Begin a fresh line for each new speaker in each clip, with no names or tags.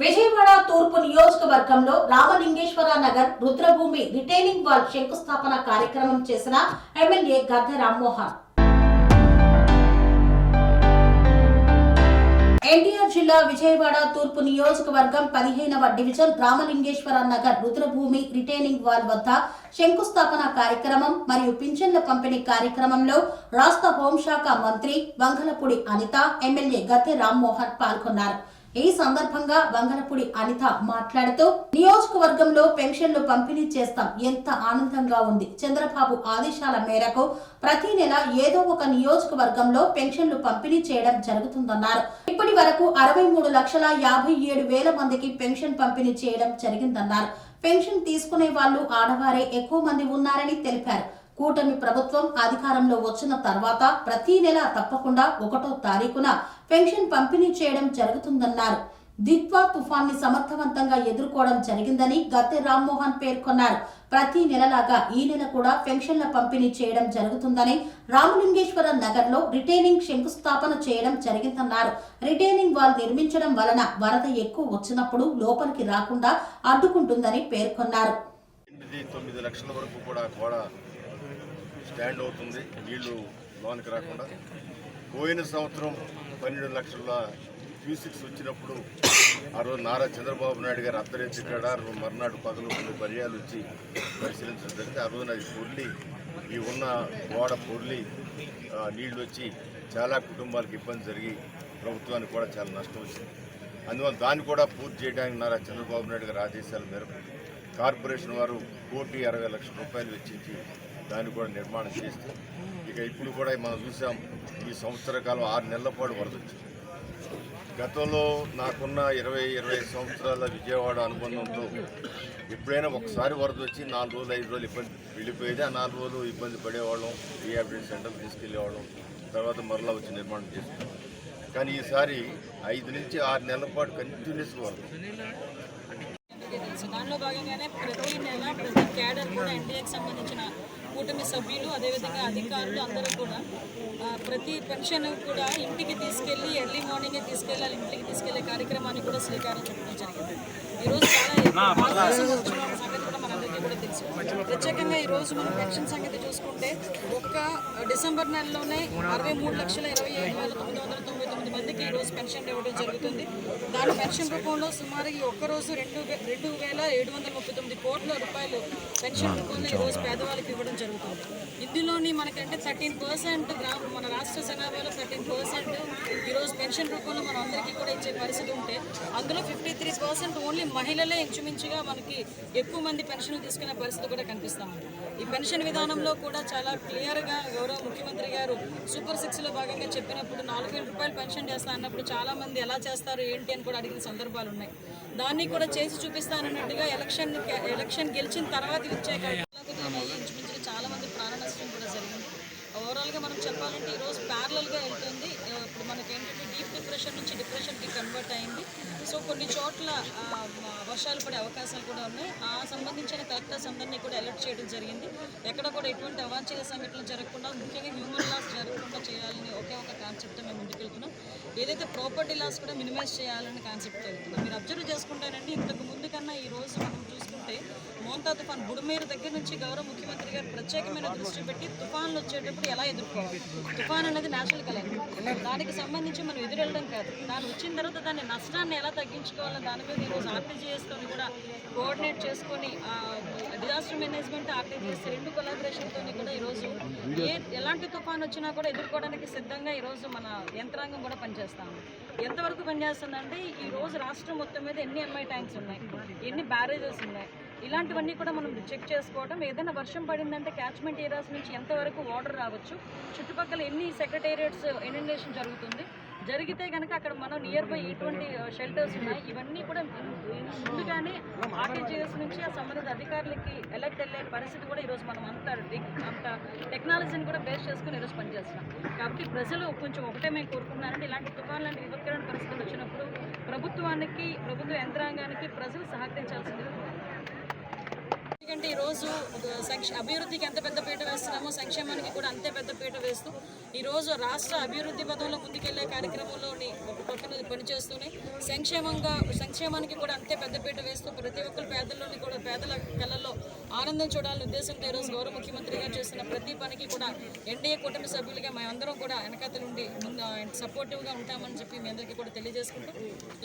విజయవాడ తూర్పు నియోజకవర్గంలో రామలింగేశ్వర నగర్ రుద్రభూమి రిటైనింగ్ వాల్ శంకుస్థాపన కార్యక్రమం చేసిన ఎమ్మెల్యే గద్దె రామ్మోహన్. ఎన్టీఆర్ జిల్లా విజయవాడ తూర్పు నియోజకవర్గం పదిహేనవ డివిజన్ రామలింగేశ్వర నగర్ రుద్రభూమి రిటైనింగ్ వాల్ వద్ద శంకుస్థాపన కార్యక్రమం మరియు పింఛన్ల పంపిణీ కార్యక్రమంలో రాష్ట్ర హోంశాఖ మంత్రి వంగలపూడి అనిత ఎమ్మెల్యే గద్దె రామ్మోహన్ పాల్గొన్నారు. ఈ సందర్భంగా వంగనపూడి అనిత మాట్లాడుతూ నియోజకవర్గంలో పెన్షన్లు పంపిణీ చేస్తాం. ఎంత ఆనందంగా ఉంది. చంద్రబాబు ఆదేశాల మేరకు ప్రతి నెల ఏదో ఒక నియోజకవర్గంలో పెన్షన్లు పంపిణీ చేయడం జరుగుతుందన్నారు. ఇప్పటి వరకు అరవై మూడు లక్షల యాభై ఏడు వేల మందికి పెన్షన్ పంపిణీ చేయడం జరిగిందన్నారు. పెన్షన్ తీసుకునే వాళ్ళు ఆడవారే ఎక్కువ మంది ఉన్నారని తెలిపారు. కూటమి ప్రభుత్వం అధికారంలో వచ్చిన తర్వాత ప్రతి నెల తప్పకుండా ఒకటో తారీఖున పెన్షన్ పంపిణీ చేయడం జరుగుతుందన్నారు. దిత్వా తుఫాన్ని సమర్థవంతంగా ఎదుర్కోవడం జరిగిందని గద్దె రామ్మోహన్ పేర్కొన్నారు. ప్రతి నెలలాగా ఈ నెల కూడా పెన్షన్ల పంపిణీ చేయడం జరుగుతుందని రామలింగేశ్వర నగర్లో రిటైనింగ్ శంకుస్థాపన చేయడం జరిగిందన్నారు. రిటైనింగ్ వాల్ నిర్మించడం వలన వరద ఎక్కువ వచ్చినప్పుడు లోపలికి రాకుండా అడ్డుకుంటుందని పేర్కొన్నారు.
తొమ్మిది లక్షల వరకు కూడా స్టాండ్ అవుతుంది. నీళ్ళు లోనికి రాకుండా పోయిన సంవత్సరం పన్నెండు లక్షల క్యూసిక్స్ వచ్చినప్పుడు ఆ రోజు నారా చంద్రబాబు నాయుడు గారు అర్ధరేత్రి కాడ మర్నాడు పగలు కొన్ని పర్యాలు వచ్చి పరిశీలించడం జరిగింది. ఆ రోజున అది పొర్లి ఈ ఉన్న గోడ పొర్లి నీళ్ళు వచ్చి చాలా కుటుంబాలకు ఇబ్బంది జరిగి ప్రభుత్వానికి కూడా చాలా నష్టం వచ్చింది. అందువల్ల దాన్ని కూడా పూర్తి చేయడానికి నారా చంద్రబాబు నాయుడు గారు ఆదేశాల మేరకు కార్పొరేషన్ వారు కోటి అరవై లక్షల రూపాయలు వెచ్చించి దాన్ని కూడా నిర్మాణం చేస్తే ఇక ఇప్పుడు కూడా మనం చూసాం ఈ సంవత్సర కాలం ఆరు నెలల పాటు వరద వచ్చింది. గతంలో నాకున్న ఇరవై ఇరవై సంవత్సరాల విజయవాడ అనుబంధంతో ఎప్పుడైనా ఒకసారి వరద వచ్చి నాలుగు రోజులు ఐదు రోజులు ఇబ్బంది వెళ్ళిపోయేది. ఆ నాలుగు రోజులు ఇబ్బంది పడేవాళ్ళం రీహాబిలిటేషన్ సెంటర్ తీసుకెళ్ళేవాళ్ళం. తర్వాత మరలా వచ్చి నిర్మాణం చేస్తాం కానీ ఈసారి ఐదు నుంచి ఆరు నెలల పాటు కంటిన్యూస్ వరద
దానిలో భాగంగానే ప్రతి నెల ప్రతి క్యాడర్ కూడా ఎన్డీఏకి సంబంధించిన కూటమి సభ్యులు అదేవిధంగా అధికారులు అందరూ కూడా ప్రతి పెన్షన్ కూడా ఇంటికి తీసుకెళ్ళి ఎర్లీ మార్నింగే తీసుకెళ్ళాలి ఇంటికి తీసుకెళ్ళే కార్యక్రమాన్ని కూడా శ్రీకారం చుట్టడం జరిగింది. ఈరోజు చాలా సంగతి కూడా మనందరికీ కూడా తెలుసు. ప్రత్యేకంగా ఈ రోజు మనం పెన్షన్ సంగతి చూసుకుంటే ఒక్క డిసెంబర్ నెలలోనే అరవై మూడు లక్షల ఇరవై ఏడు వేల తొమ్మిది వందల తొంభై తొమ్మిది మందికి ఈ రోజు పెన్షన్ ఇవ్వడం జరుగుతుంది. దాని పెన్షన్ రూపంలో సుమారు ఈ ఒక్క రోజు రెండు రెండు వేల ఏడు వందల ముప్పై తొమ్మిది కోట్ల రూపాయలు పెన్షన్ రూపంలో ఈ రోజు పేదవాళ్ళకి ఇవ్వడం జరుగుతుంది. ఇందులోని మనకంటే థర్టీన్ పర్సెంట్ గ్రామ మన రాష్ట్ర జనాభాలో థర్టీన్ పర్సెంట్ ఈరోజు పెన్షన్ రూపంలో మన అందరికీ కూడా ఇచ్చే పరిస్థితి ఉంటే అందులో ఫిఫ్టీ త్రీ పర్సెంట్ ఓన్లీ మహిళలే ఇంచుమించుగా మనకి ఎక్కువ మంది పెన్షన్లు తీసుకునే పరిస్థితి కూడా కనిపిస్తా ఉంది. ఈ పెన్షన్ విధానంలో కూడా చాలా క్లియర్గా గౌరవ ముఖ్యమంత్రి గారు సూపర్ సిక్స్లో భాగంగా చెప్పినప్పుడు నాలుగు వేల రూపాయలు పెన్షన్ చేస్తా అన్నప్పుడు చాలా మంది ఎలా చేస్తారు ఏంటి అని కూడా అడిగిన సందర్భాలు ఉన్నాయి. దాన్ని కూడా చేసి చూపిస్తానన్నట్టుగా ఎలక్షన్ ఎలక్షన్ గెలిచిన తర్వాత ఇది ఇచ్చే కాకుండా ఇంచుమించుగా చాలా మంది ప్రాణ నష్టం కూడా జరిగింది. ఓవరాల్గా మనం చెప్పాలంటే ఈరోజు ప్యారలల్గా వెళ్తుంది. ఇప్పుడు మనకి ఏంటంటే డీప్ డిప్రెషన్ నుంచి డిప్రెషన్కి కన్వర్ట్ అయింది. సో కొన్ని చోట్ల వర్షాలు పడే అవకాశాలు కూడా ఉన్నాయి. ఆ సంబంధించిన కలెక్టర్స్ అందరినీ కూడా అలర్ట్ చేయడం జరిగింది. ఎక్కడ కూడా ఎటువంటి అవాంఛనీయ సంఘటనలు జరగకుండా ముఖ్యంగా హ్యూమన్ లాస్ జరగకుండా చేయాలని ఒకే ఒక కాన్సెప్ట్ మేము ముందుకెళ్తున్నాం ఏదైతే ప్రాపర్టీ లాస్ కూడా మినిమైజ్ చేయాలని కాన్సెప్ట్ వెళ్తున్నాం మీరు అబ్జర్వ్ చేసుకుంటారండి. ఇంతకు ముందు కన్నా ఈ రోజు మనం చూసుకుంటే మోంతా తుఫాన్ బుడమేరు దగ్గర నుంచి గౌరవ ముఖ్యమంత్రి గారు ప్రత్యేకమైన దృష్టి పెట్టి తుఫాన్లు వచ్చేటప్పుడు ఎలా ఎదుర్కోవాలి? తుఫాన్ అనేది నేషనల్ కలెక్టర్ దానికి సంబంధించి మనం ఎదురెళ్ళడం కాదు. దాని వచ్చిన తర్వాత దాని నష్టాన్ని ఎలా తగ్గించుకోవాలని దాని మీద ఈరోజు ఆర్టీజీఎస్తో కూడా కోఆర్డినేట్ చేసుకొని డిజాస్టర్ మేనేజ్మెంట్ ఆర్టీజీఎస్ రెండు కొలాబరేషన్తో కూడా ఈరోజు ఎలాంటి తుఫాన్ వచ్చినా కూడా ఎదుర్కోవడానికి సిద్ధంగా ఈరోజు మన యంత్రాంగం కూడా పనిచేస్తాము. ఎంతవరకు పనిచేస్తుందంటే ఈ రోజు రాష్ట్రం మొత్తం మీద ఎన్ని ఎంఐ ట్యాంక్స్ ఉన్నాయి? ఎన్ని బ్యారేజెస్ ఉన్నాయి? ఇలాంటివన్నీ కూడా మనం చెక్ చేసుకోవడం ఏదైనా వర్షం పడిందంటే క్యాచ్మెంట్ ఏరియాస్ నుంచి ఎంతవరకు వాటర్ రావచ్చు? చుట్టుపక్కల ఎన్ని సెక్రటేరియట్స్ ఇనండేషన్ జరుగుతుంది? జరిగితే కనుక అక్కడ మనం నియర్ బై ఇటువంటి షెల్టర్స్ ఉన్నాయి. ఇవన్నీ కూడా ముందుగానే ఆర్టీజీఎస్ నుంచి ఆ సంబంధిత అధికారులకి ఎలక్ట్ వెళ్ళే పరిస్థితి కూడా ఈరోజు మనం అంత అంత టెక్నాలజీని కూడా బేస్ చేసుకుని ఈరోజు పనిచేస్తున్నాం. కాబట్టి ప్రజలు కొంచెం ఒకటే మేము కోరుకుంటున్నారంటే ఇలాంటి తుఫాన్ లాంటి విపత్కరణ పరిస్థితులు వచ్చినప్పుడు ప్రభుత్వానికి ప్రభుత్వ యంత్రాంగానికి ప్రజలు సహకరించాల్సింది ఎందుకంటే ఈరోజు సంక్షే అభివృద్ధికి ఎంత పెద్ద పీట వేస్తున్నామో సంక్షేమానికి కూడా అంతే పెద్ద పీట వేస్తూ ఈరోజు రాష్ట్ర అభివృద్ధి పదంలో ముందుకెళ్ళే కార్యక్రమంలోని ఒక పక్కన పనిచేస్తూనే సంక్షేమంగా సంక్షేమానికి కూడా అంతే పెద్ద పీట వేస్తూ ప్రతి ఒక్కరు పేదల్లోని కూడా పేదల ఆనందం చూడాలని ఉద్దేశంతో ఈరోజు గౌరవ ముఖ్యమంత్రి గారు ప్రతి పనికి కూడా ఎన్డీఏ కూటమి సభ్యులుగా మేమందరం కూడా వెనకతలుండి ముందు సపోర్టివ్గా ఉంటామని చెప్పి మీ అందరికీ కూడా తెలియజేసుకుంటూ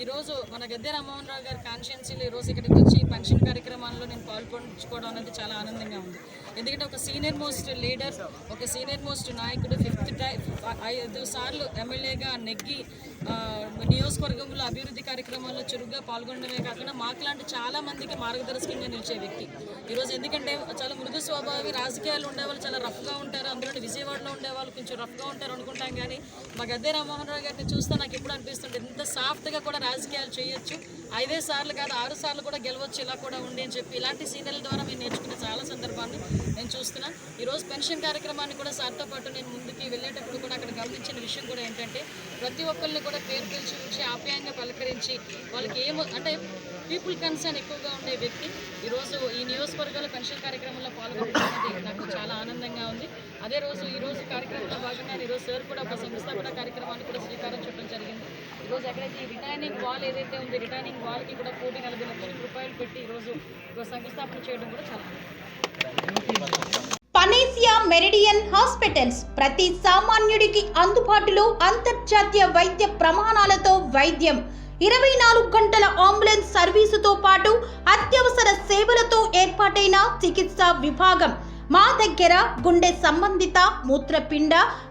ఈరోజు మన గద్దె రామ్మోహన్ రావు గారి కాన్షియన్సీలు ఈరోజు ఇక్కడికి వచ్చి పెన్షన్ కార్యక్రమాల్లో నేను పాల్పంచుకోవడం అనేది చాలా ఆనందంగా ఉంది. ఎందుకంటే ఒక సీనియర్ మోస్ట్ లీడర్ ఒక సీనియర్ మోస్ట్ నాయకుడు ఫిఫ్త్ టై ఐదు సార్లు ఎమ్మెల్యేగా నెగ్గి నియోజకవర్గంలో అభివృద్ధి కార్యక్రమాల్లో చురుగ్గా పాల్గొనడమే కాకుండా మాకులాంటి చాలా మందికి మార్గదర్శకంగా నిలిచే వ్యక్తి. ఈరోజు ఎందుకంటే చాలా మృదు స్వభావి రాజకీయాలు ఉండేవాళ్ళు చాలా రఫ్గా ఉంటారు. అందులో విజయవాడలో ఉండేవాళ్ళు కొంచెం రఫ్గా ఉంటారు అనుకుంటాం కానీ మా గద్దె రామ్మోహన్ రావు గారిని చూస్తే నాకు ఎప్పుడు అనిపిస్తుంది ఎంత సాఫ్ట్గా కూడా రాజకీయాలు చేయొచ్చు. ఐదే సార్లు కాదు ఆరు సార్లు కూడా గెలవచ్చు ఇలా కూడా ఉండి అని చెప్పి ఇలాంటి సీరియల్ ద్వారా మేము నేర్చుకున్న చాలా సందర్భాన్ని నేను చూస్తున్నాను. ఈరోజు పెన్షన్ కార్యక్రమాన్ని కూడా సార్తో పాటు నేను ముందుకి వెళ్ళేటప్పుడు కూడా అక్కడ గమనించిన విషయం కూడా ఏంటంటే ప్రతి ఒక్కరిని కూడా పేరు పిలిచి ఉంచి ఆప్యాయంగా పలకరించి వాళ్ళకి ఏమో అంటే పీపుల్ కన్సర్న్ ఎక్కువగా ఉండే వ్యక్తి ఈరోజు ఈ నియోజకవర్గాల పెన్షన్ కార్యక్రమంలో పాల్గొనడం అనేది నాకు చాలా ఆనందంగా ఉంది. అదే రోజు ఈరోజు కార్యక్రమంలో భాగంగా ఈరోజు సార్ కూడా ఒక సంస్థాపన కార్యక్రమాన్ని కూడా శ్రీకారం చుట్టడం జరిగింది. ఈరోజు ఎక్కడైతే ఈ రిటైనింగ్ వాల్ ఏదైతే ఉంది రిటైనింగ్ వాల్కి కూడా కోటి నలభై లక్షల రూపాయలు పెట్టి ఈరోజు శంకుస్థాపన చేయడం కూడా చాలా
పనేసియా మెరిడియన్ హాస్పిటల్స్ ప్రతి సామాన్యుడికి అందుబాటులో అంతర్జాతీయ వైద్య ప్రమాణాలతో వైద్యం. ఇరవై నాలుగు గంటల అంబులెన్స్ సర్వీసుతో పాటు అత్యవసర సేవలతో ఏర్పాటైన చికిత్సా విభాగం. మా దగ్గర గుండె సంబంధిత మూత్రపిండ